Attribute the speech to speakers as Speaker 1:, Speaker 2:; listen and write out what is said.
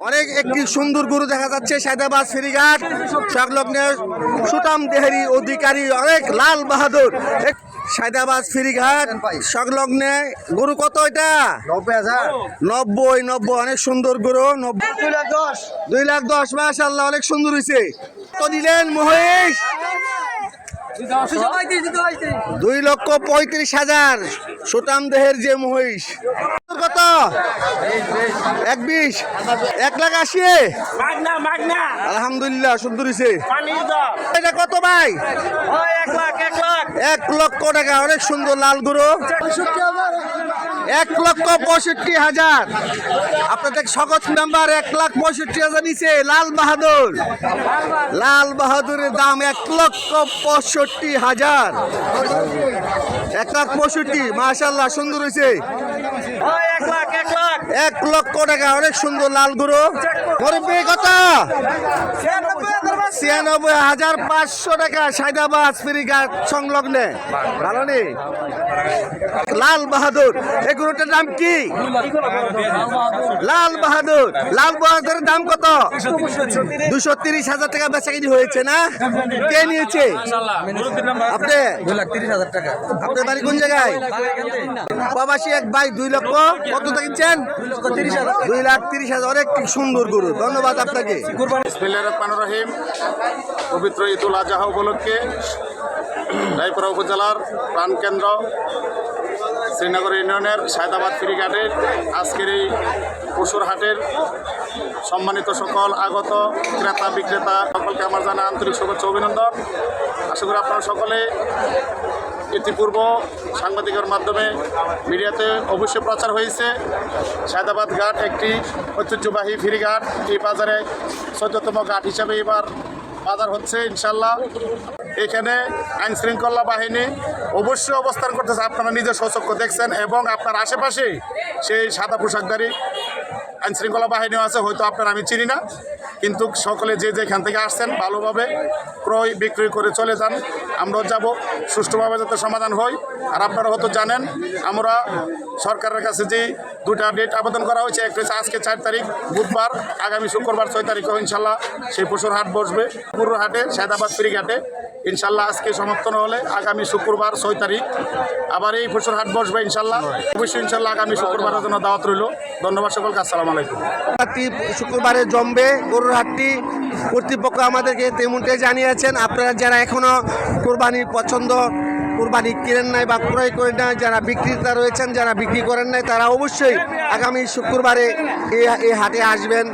Speaker 1: অনেক একটি সুন্দর গরু দেখা যাচ্ছে সায়দাবাদ ফেরিঘাট সংলগ্নে সুতাম দেহারি অধিকারী অনেক লাল বাহাদুর। সায়দাবাদ ফেরিঘাট সংলগ্নে গরু কত এটা?
Speaker 2: নব্বই হাজার।
Speaker 1: নব্বই নব্বই অনেক সুন্দর গরু নব্বই।
Speaker 2: দুই লাখ দশ।
Speaker 1: দুই লাখ দশ মাসাল্লাহ অনেক সুন্দর হয়েছে কত দিলেন মহেশ? দুই লক্ষ পঁয়ত্রিশ হাজার। সুতাম দেহের যে মহিষ কত? এক বিশ এক লাখ আশি। আলহামদুলিল্লাহ সুন্দর হয়েছে এটা কত ভাই?
Speaker 3: এক
Speaker 1: লক্ষ টাকা অনেক সুন্দর লাল গরু এক লক্ষ পঁয়ষট্টি হাজার। আপনাদের সকল মেম্বার এক লাখ পঁয়ষট্টি হাজার নিচে লাল বাহাদুর। লাল বাহাদুরের দাম এক লক্ষ পঁয়ষট্টি হাজার। এক লাখ পঁয়ষট্টি মাশাল্লাহ সুন্দর হয়েছে
Speaker 3: এক
Speaker 1: লক্ষ টাকা অনেক সুন্দর লাল গরু মুরব্বী কত ছিয়ানব্বই হাজার পাঁচশো টাকা সাইদাবাদ ফেরিঘাট সংলগ্নে। ভালো নেই লাল বাহাদুর, এই গরুটার দাম কি? লাল বাহাদুর, লাল বাহাদুরের দাম কত? দুশো তিরিশ হাজার টাকা বেচা কিনি হয়েছে না? কে নিয়েছে? আপনি?
Speaker 2: দুই লাখ তিরিশ হাজার টাকা
Speaker 1: আপনার বাড়ি কোন জায়গায়? প্রবাসী এক ভাই দুই লক্ষ কত কিনছেন? দুই লাখ তিরিশ হাজার। অনেক সুন্দর গরু, ধন্যবাদ আপনাকে।
Speaker 4: রহিম। পবিত্র ঈদুল আজহা উপলক্ষে রায়পুরা উপজেলার প্রাণকেন্দ্র শ্রীনগর ইউনিয়নের সায়দাবাদ ফেরিঘাটের আজকের এই পশুর হাটের সম্মানিত সকল আগত ক্রেতা, বিক্রেতা, সকলকে আমার জানা আন্তরিক শুভেচ্ছা অভিনন্দন। আশা করি আপনারা সকলে ইতিপূর্ব সাংবাদিকের মাধ্যমে মিডিয়াতে অবশ্যই প্রচার হয়েছে। সায়দাবাদ ঘাট একটি ঐতিহ্যবাহী ফেরিঘাট এই বাজারে চোদ্দতম ঘাট হিসাবে এবার বাজার হচ্ছে, ইনশাল্লাহ। এখানে আইন শৃঙ্খলা বাহিনী অবশ্যই অবস্থান করতেছে। আপনারা নিজের সচক্ষ দেখছেন এবং আপনার আশেপাশে সেই সাদা পোশাকধারী আইন শৃঙ্খলা বাহিনীও আছে, হয়তো আপনারা আমি চিনি না। কিন্তু সকলে যে যেখান থেকে আসছেন ভালোভাবে ক্রয় বিক্রয় করে চলে যান। আমরাও যাব, সুষ্ঠুভাবে যাতে সমাধান হয়। আর আপনারা হয়তো জানেন, আমরা সরকারের কাছে যে দুটা ডেট আবেদন করা হয়েছে, একটা হচ্ছে আজকে চার তারিখ, বুধবার, আগামী শুক্রবার ছয় তারিখ ইনশাল্লাহ সেই পশুর হাট বসবে। পুরো হাটে সায়দাবাদ ফ্রি ঘাটে ইনশাল্লাহ আজকে সমাপ্ত না হলে আগামী শুক্রবার ছয় তারিখ। আবার এই পশুর হাট বসবে ইনশাল্লাহ। অবশ্যই ইনশাল্লাহ আগামী শুক্রবারের জন্য দাওয়াত রইল। ধন্যবাদ সকলকে, আসসালামু আলাইকুম।
Speaker 1: হাটটি শুক্রবারে জমবে, গরুর হাটটি। কর্তৃপক্ষ আমাদেরকে তেমনটাই জানিয়েছেন। আপনারা যারা এখনও কোরবানি পছন্দ, কোরবানি কিনেন নাই বা ক্রয় করেন নাই, যারা বিক্রেতা রয়েছেন, যারা বিক্রি করেন নাই, তারা অবশ্যই আগামী শুক্রবারে এই হাটে আসবেন।